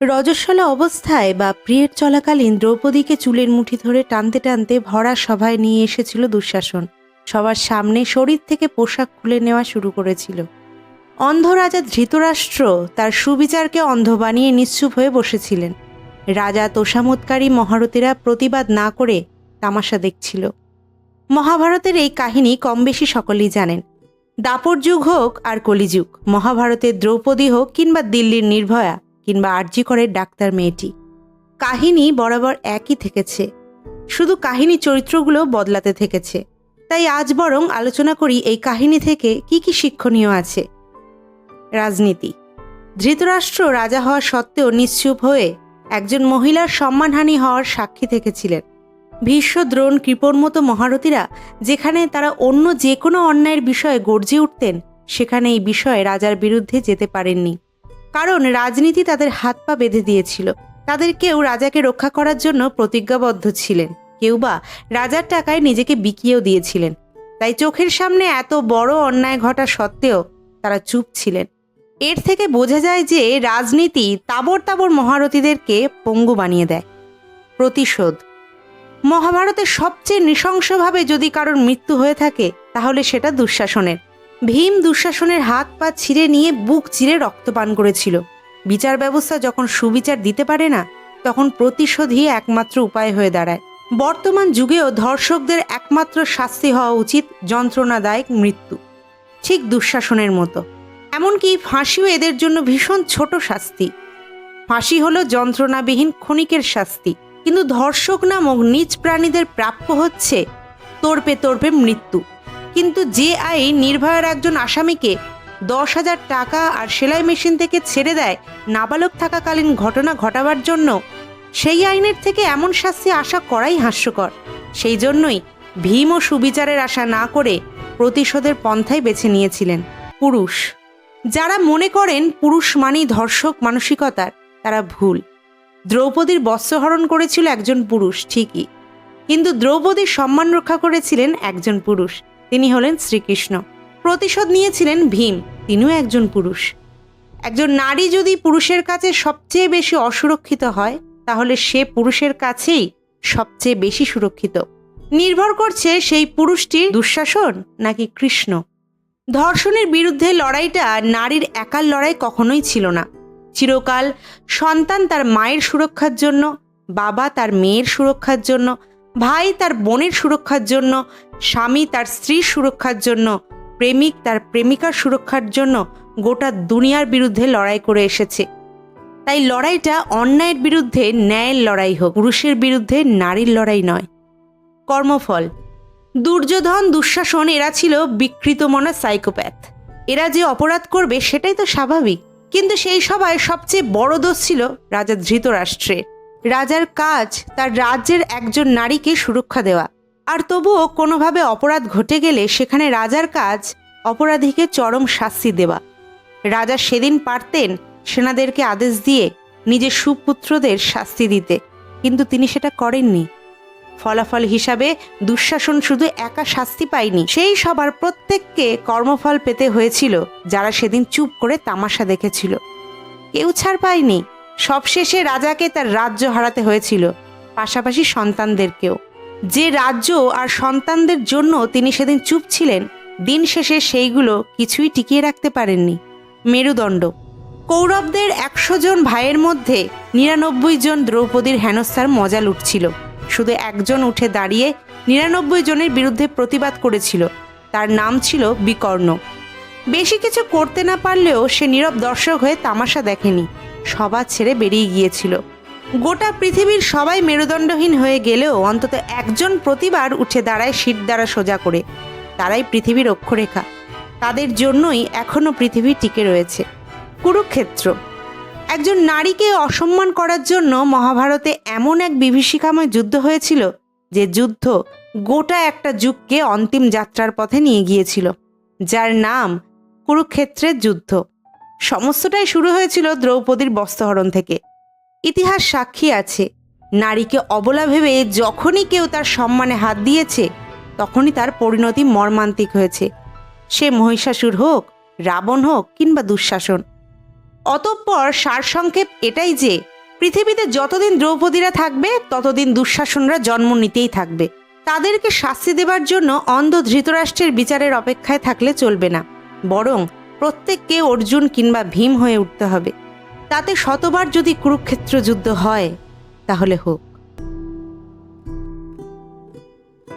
রজস্বলা অবস্থায় বা প্রিয়ের চলাকালীন দ্রৌপদীকে চুলের মুঠি ধরে টানতে টানতে ভরা সভায় নিয়ে এসেছিল দুঃশাসন। সবার সামনে শরীর থেকে পোশাক খুলে নেওয়া শুরু করেছিল। অন্ধ রাজা ধৃতরাষ্ট্র তার সুবিচারকে অন্ধ বানিয়ে নিশ্চুপ হয়ে বসেছিলেন। রাজা তোষামোৎকারী মহারথীরা প্রতিবাদ না করে তামাশা দেখছিল। মহাভারতের এই কাহিনী কম বেশি সকলেই জানেন। দাপর যুগ হোক আর কলিযুগ, মহাভারতের দ্রৌপদী হোক কিংবা দিল্লির নির্ভয়া কিংবা আরজিকরের ডাক্তার মেয়েটি। কাহিনী বরাবর একই থেকেছে। শুধু কাহিনী চরিত্রগুলো বদলাতে থেকেছে। তাই আজ বরং আলোচনা করি এই কাহিনী থেকে কি কি শিক্ষণীয় আছে। রাজনীতি। ধৃতরাষ্ট্র রাজা হওয়া সত্ত্বেও নিশ্চুপ হয়ে একজন মহিলার সম্মানহানি হওয়ার সাক্ষী থেকেছিলেন। ভীষ্ম দ্রোণ কৃপর মতো মহারথীরা যেখানে তারা অন্য যে কোনো অন্যায়ের বিষয়ে গর্জে উঠতেন, সেখানে এই বিষয়ে রাজার বিরুদ্ধে যেতে পারেননি। কারণ রাজনীতি তাদের হাত পা বেঁধে দিয়েছিল। তাদের কেউ রাজাকে রক্ষা করার জন্য প্রতিজ্ঞাবদ্ধ ছিলেন। কেউ বা রাজার টাকায় নিজেকে বিকিয়েও দিয়েছিলেন। তাই চোখের সামনে এত বড় অন্যায় ঘটা সত্ত্বেও তারা চুপ ছিলেন। এর থেকে বোঝা যায় যে রাজনীতি তাবর তাবর মহারথীদেরকে পঙ্গু বানিয়ে দেয়। প্রতিশোধ। মহাভারতের সবচেয়ে নৃশংসভাবে যদি কারোর মৃত্যু হয়ে থাকে, তাহলে সেটা দুঃশাসনের। ভীম দুঃশাসনের হাত পা ছিঁড়ে নিয়ে বুক চিরে রক্তপান করেছিল। বিচার ব্যবস্থা যখন সুবিচার দিতে পারে না, তখন প্রতিশোধই একমাত্র উপায় হয়ে দাঁড়ায়। বর্তমান যুগেও ধর্ষকদের একমাত্র শাস্তি হওয়া উচিত যন্ত্রণাদায়ক মৃত্যু। ঠিক দুঃশাসনের মতো। এমনকি ফাঁসিও এদের জন্য ভীষণ ছোট শাস্তি। ফাঁসি হলো যন্ত্রণাবিহীন ক্ষণিকের শাস্তি। কিন্তু ধর্ষক নামক নিজ প্রাণীদের প্রাপ্য হচ্ছে তোরপে তোরপে মৃত্যু। কিন্তু যে আইন নির্ভয়ার একজন আসামিকে দশ হাজার টাকা আর সেলাই মেশিন থেকে ছেড়ে দেয় নাবালক থাকাকালীন ঘটনা ঘটাবার জন্য, সেই আইনের থেকে এমন শাস্তি আশা করাই হাস্যকর। সেই জন্যই ভীম ও সুবিচারের আশা না করে প্রতিশোধের পন্থাই বেছে নিয়েছিলেন পুরুষ। যারা মনে করেন পুরুষ মানেই ধর্ষক মানসিকতার, তারা ভুল। দ্রৌপদীর বস্ত্রহরণ করেছিল একজন পুরুষ, ঠিকই। কিন্তু দ্রৌপদীর সম্মান রক্ষা করেছিলেন একজন পুরুষ। তিনি হলেন শ্রীকৃষ্ণ। প্রতিশোধ নিয়েছিলেন ভীম, তিনিও একজন পুরুষ। একজন নারী যদি পুরুষের কাছে সবচেয়ে বেশি অসুরক্ষিত হয়, তাহলে সে পুরুষের কাছেই সবচেয়ে বেশি সুরক্ষিত। নির্ভর করছে সেই পুরুষটির দুঃশাসন নাকি কৃষ্ণ। ধর্ষণের বিরুদ্ধে লড়াইটা নারীর একার লড়াই কখনোই ছিল না। চিরকাল সন্তান তার মায়ের সুরক্ষার জন্য, বাবা তার মেয়ের সুরক্ষার জন্য ভাই তার বোনের সুরক্ষার জন্য, স্বামী তার স্ত্রীর সুরক্ষার জন্য, প্রেমিক তার প্রেমিকার সুরক্ষার জন্য গোটা দুনিয়ার বিরুদ্ধে লড়াই করে এসেছে। তাই লড়াইটা অন্যায়ের বিরুদ্ধে ন্যায়ের লড়াই হোক, পুরুষের বিরুদ্ধে নারীর লড়াই নয়। কর্মফল। দুর্যোধন, দুঃশাসন, এরা ছিল বিকৃত মনা সাইকোপ্যাথ। এরা যে অপরাধ করবে সেটাই তো স্বাভাবিক। কিন্তু সেই সবাই সবচেয়ে বড় দোষ ছিল রাজা ধৃতরাষ্ট্রের। রাজার কাজ তার রাজ্যের একজন নারীকে সুরক্ষা দেওয়া। আর তবুও কোনোভাবে অপরাধ ঘটে গেলে সেখানে রাজার কাজ অপরাধীকে চরম শাস্তি দেওয়া। রাজা সেদিন পারতেন সেনাদেরকে আদেশ দিয়ে নিজের সুপুত্রদের শাস্তি দিতে, কিন্তু তিনি সেটা করেননি। ফলাফল হিসাবে দুঃশাসন শুধু একা শাস্তি পায়নি, সেই সবার প্রত্যেককে কর্মফল পেতে হয়েছিল, যারা সেদিন চুপ করে তামাশা দেখেছিল। কেউ ছাড় পায়নি। সবশেষে রাজাকে তার রাজ্য হারাতে হয়েছিল, পাশাপাশি সন্তানদেরকেও। যে রাজ্য আর সন্তানদের জন্য তিনি সেদিন চুপ ছিলেন, দিন শেষে সেইগুলো কিছুই টিকিয়ে রাখতে পারেননি। মেরুদণ্ড। কৌরবদের একশো জন ভাইয়ের মধ্যে নিরানব্বই জন দ্রৌপদীর হেনস্থার মজা লুটছিল। শুধু একজন উঠে দাঁড়িয়ে নিরানব্বই জনের বিরুদ্ধে প্রতিবাদ করেছিল। তার নাম ছিল বিকর্ণ। বেশি কিছু করতে না পারলেও সে নীরব দর্শক হয়ে তামাশা দেখেনি। সবার ছেড়ে বেরিয়ে গিয়েছিল। গোটা পৃথিবীর সবাই মেরুদণ্ডহীন হয়ে গেলেও অন্তত একজন প্রতিবার উঠে দাঁড়ায় শীত দ্বারা সোজা করে। তারাই পৃথিবীর অক্ষরেখা। তাদের জন্যই এখনও পৃথিবী টিকে রয়েছে। কুরুক্ষেত্র। একজন নারীকে অসম্মান করার জন্য মহাভারতে এমন এক বিভীষিকাময় যুদ্ধ হয়েছিল যে যুদ্ধ গোটা একটা যুগকে অন্তিম যাত্রার পথে নিয়ে গিয়েছিল, যার নাম কুরুক্ষেত্রের যুদ্ধ। সমস্তটাই শুরু হয়েছিল দ্রৌপদীর বস্ত্রহরণ থেকে। ইতিহাস সাক্ষী আছে। নারীকে অবলা ভেবে যখনই কেউ তার সম্মানে হাত দিয়েছে, তখনই তার পরিণতি মর্মান্তিক হয়েছে। সে মহিষাসুর হোক, রাবণ হোক কিংবা দুঃশাসন। অতঃপর সারসংক্ষেপ এটাই যে, পৃথিবীতে যতদিন দ্রৌপদীরা থাকবে, ততদিন দুঃশাসনরা জন্ম নিতেই থাকবে। তাদেরকে শাস্তি দেবার জন্য অন্ধ ধৃতরাষ্ট্রের বিচারের অপেক্ষায় থাকলে চলবে না। বরং প্রত্যেককে অর্জুন কিংবা ভীম হয়ে উঠতে হবে। তাতে শতবার যদি কুরুক্ষেত্র যুদ্ধ হয়, তাহলে হোক।